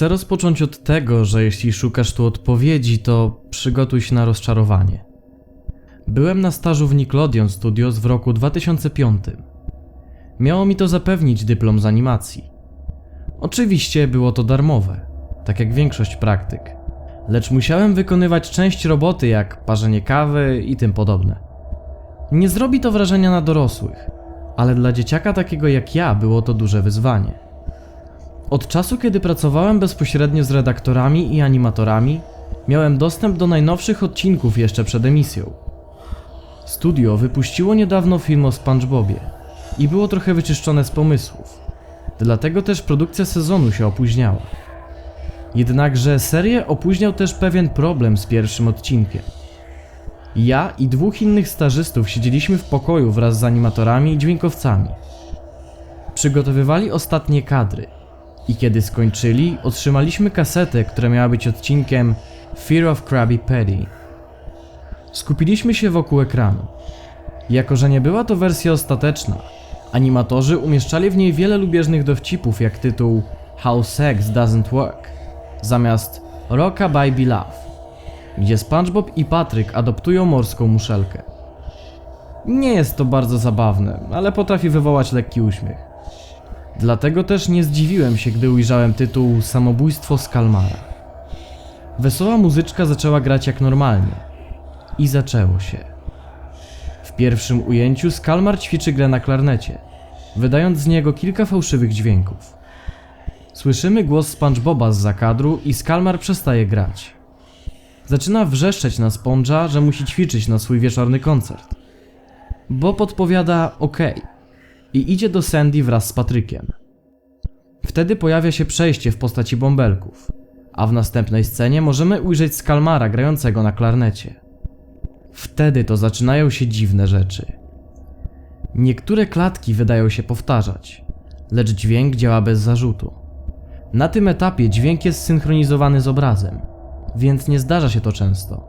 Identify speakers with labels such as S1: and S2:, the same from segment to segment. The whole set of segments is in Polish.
S1: Chcę rozpocząć od tego, że jeśli szukasz tu odpowiedzi, to przygotuj się na rozczarowanie. Byłem na stażu w Nickelodeon Studios w roku 2005. Miało mi to zapewnić dyplom z animacji. Oczywiście było to darmowe, tak jak większość praktyk, lecz musiałem wykonywać część roboty jak parzenie kawy i tym podobne. Nie zrobi to wrażenia na dorosłych, ale dla dzieciaka takiego jak ja było to duże wyzwanie. Od czasu, kiedy pracowałem bezpośrednio z redaktorami i animatorami, miałem dostęp do najnowszych odcinków jeszcze przed emisją. Studio wypuściło niedawno film o SpongeBobie i było trochę wyczyszczone z pomysłów. Dlatego też produkcja sezonu się opóźniała. Jednakże serię opóźniał też pewien problem z pierwszym odcinkiem. Ja i dwóch innych stażystów siedzieliśmy w pokoju wraz z animatorami i dźwiękowcami. Przygotowywali ostatnie kadry i kiedy skończyli, otrzymaliśmy kasetę, która miała być odcinkiem Fear of Krabby Patty. Skupiliśmy się wokół ekranu. Jako, że nie była to wersja ostateczna, animatorzy umieszczali w niej wiele lubieżnych dowcipów jak tytuł How Sex Doesn't Work zamiast Rockabye Be Love, gdzie SpongeBob i Patryk adoptują morską muszelkę. Nie jest to bardzo zabawne, ale potrafi wywołać lekki uśmiech. Dlatego też nie zdziwiłem się, gdy ujrzałem tytuł Samobójstwo z Kalmara. Wesoła muzyczka zaczęła grać jak normalnie. I zaczęło się. W pierwszym ujęciu Skalmar ćwiczy grę na klarnecie, wydając z niego kilka fałszywych dźwięków. Słyszymy głos SpongeBoba z zakadru i Skalmar przestaje grać. Zaczyna wrzeszczeć na Sponge'a, że musi ćwiczyć na swój wieczorny koncert. Bo podpowiada OK i idzie do Sandy wraz z Patrykiem. Wtedy pojawia się przejście w postaci bąbelków, a w następnej scenie możemy ujrzeć Skalmara grającego na klarnecie. Wtedy to zaczynają się dziwne rzeczy. Niektóre klatki wydają się powtarzać, lecz dźwięk działa bez zarzutu. Na tym etapie dźwięk jest synchronizowany z obrazem, więc nie zdarza się to często.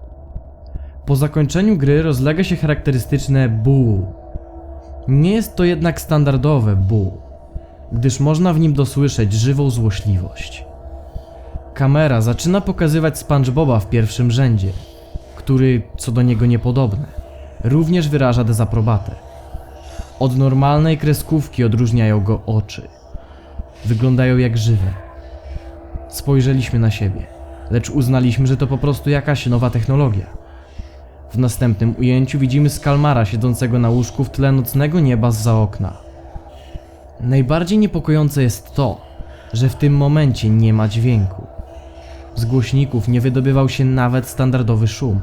S1: Po zakończeniu gry rozlega się charakterystyczne bu. Nie jest to jednak standardowe bu, gdyż można w nim dosłyszeć żywą złośliwość. Kamera zaczyna pokazywać SpongeBoba w pierwszym rzędzie, który, co do niego niepodobne, również wyraża dezaprobatę. Od normalnej kreskówki odróżniają go oczy. Wyglądają jak żywe. Spojrzeliśmy na siebie, lecz uznaliśmy, że to po prostu jakaś nowa technologia. W następnym ujęciu widzimy Skalmara siedzącego na łóżku w tle nocnego nieba zza okna. Najbardziej niepokojące jest to, że w tym momencie nie ma dźwięku. Z głośników nie wydobywał się nawet standardowy szum.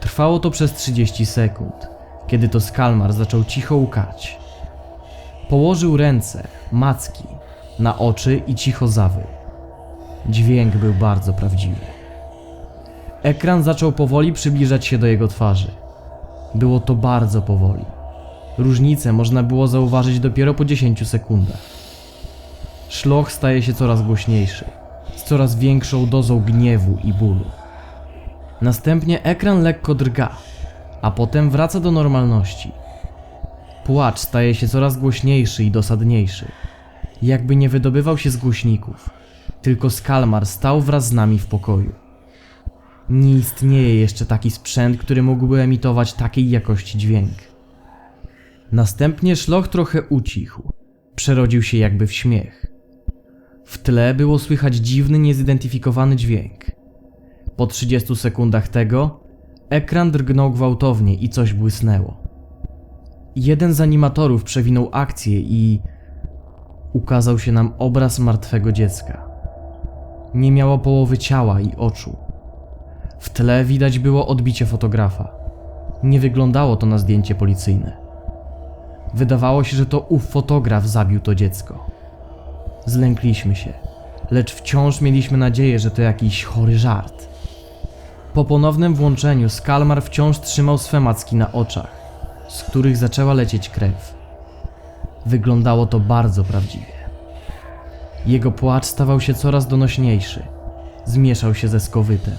S1: Trwało to przez 30 sekund, kiedy to Skalmar zaczął cicho łkać. Położył ręce, macki, na oczy i cicho zawył. Dźwięk był bardzo prawdziwy. Ekran zaczął powoli przybliżać się do jego twarzy. Było to bardzo powoli. Różnicę można było zauważyć dopiero po 10 sekundach. Szloch staje się coraz głośniejszy, z coraz większą dozą gniewu i bólu. Następnie ekran lekko drga, a potem wraca do normalności. Płacz staje się coraz głośniejszy i dosadniejszy, jakby nie wydobywał się z głośników, tylko Skalmar stał wraz z nami w pokoju. Nie istnieje jeszcze taki sprzęt, który mógłby emitować takiej jakości dźwięk. Następnie szloch trochę ucichł, przerodził się jakby w śmiech. W tle było słychać dziwny, niezidentyfikowany dźwięk. Po 30 sekundach tego ekran drgnął gwałtownie i coś błysnęło. Jeden z animatorów przewinął akcję i ukazał się nam obraz martwego dziecka. Nie miało połowy ciała i oczu. W tle widać było odbicie fotografa. Nie wyglądało to na zdjęcie policyjne. Wydawało się, że to ów fotograf zabił to dziecko. Zlękliśmy się, lecz wciąż mieliśmy nadzieję, że to jakiś chory żart. Po ponownym włączeniu Skalmar wciąż trzymał swe macki na oczach, z których zaczęła lecieć krew. Wyglądało to bardzo prawdziwie. Jego płacz stawał się coraz donośniejszy, zmieszał się ze skowytem.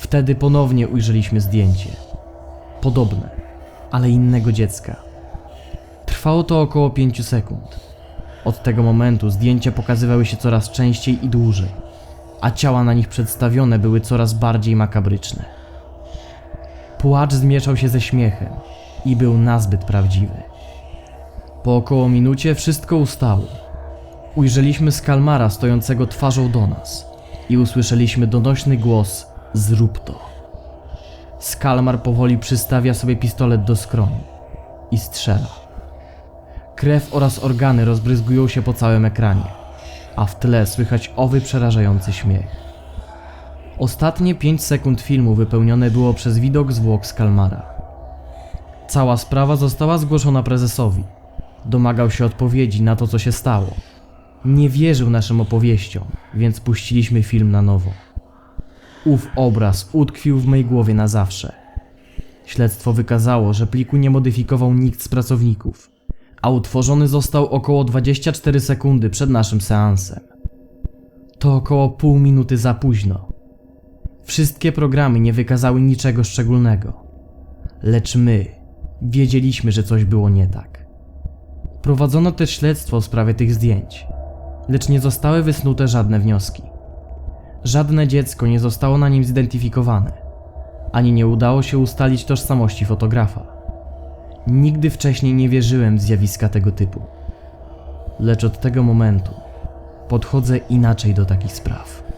S1: Wtedy ponownie ujrzeliśmy zdjęcie. Podobne, ale innego dziecka. Trwało to około 5 sekund. Od tego momentu zdjęcia pokazywały się coraz częściej i dłużej, a ciała na nich przedstawione były coraz bardziej makabryczne. Płacz zmieszał się ze śmiechem i był nazbyt prawdziwy. Po około minucie wszystko ustało. Ujrzeliśmy Skalmara stojącego twarzą do nas i usłyszeliśmy donośny głos: Zrób to. Skalmar powoli przystawia sobie pistolet do skroni i strzela. Krew oraz organy rozbryzgują się po całym ekranie, a w tle słychać owy przerażający śmiech. Ostatnie 5 sekund filmu wypełnione było przez widok zwłok Skalmara. Cała sprawa została zgłoszona prezesowi. Domagał się odpowiedzi na to, co się stało. Nie wierzył naszym opowieściom, więc puściliśmy film na nowo. Ów obraz utkwił w mej głowie na zawsze. Śledztwo wykazało, że pliku nie modyfikował nikt z pracowników, a utworzony został około 24 sekundy przed naszym seansem. To około pół minuty za późno. Wszystkie programy nie wykazały niczego szczególnego, lecz my wiedzieliśmy, że coś było nie tak. Prowadzono też śledztwo w sprawie tych zdjęć, lecz nie zostały wysnute żadne wnioski. Żadne dziecko nie zostało na nim zidentyfikowane, ani nie udało się ustalić tożsamości fotografa. Nigdy wcześniej nie wierzyłem w zjawiska tego typu, lecz od tego momentu podchodzę inaczej do takich spraw.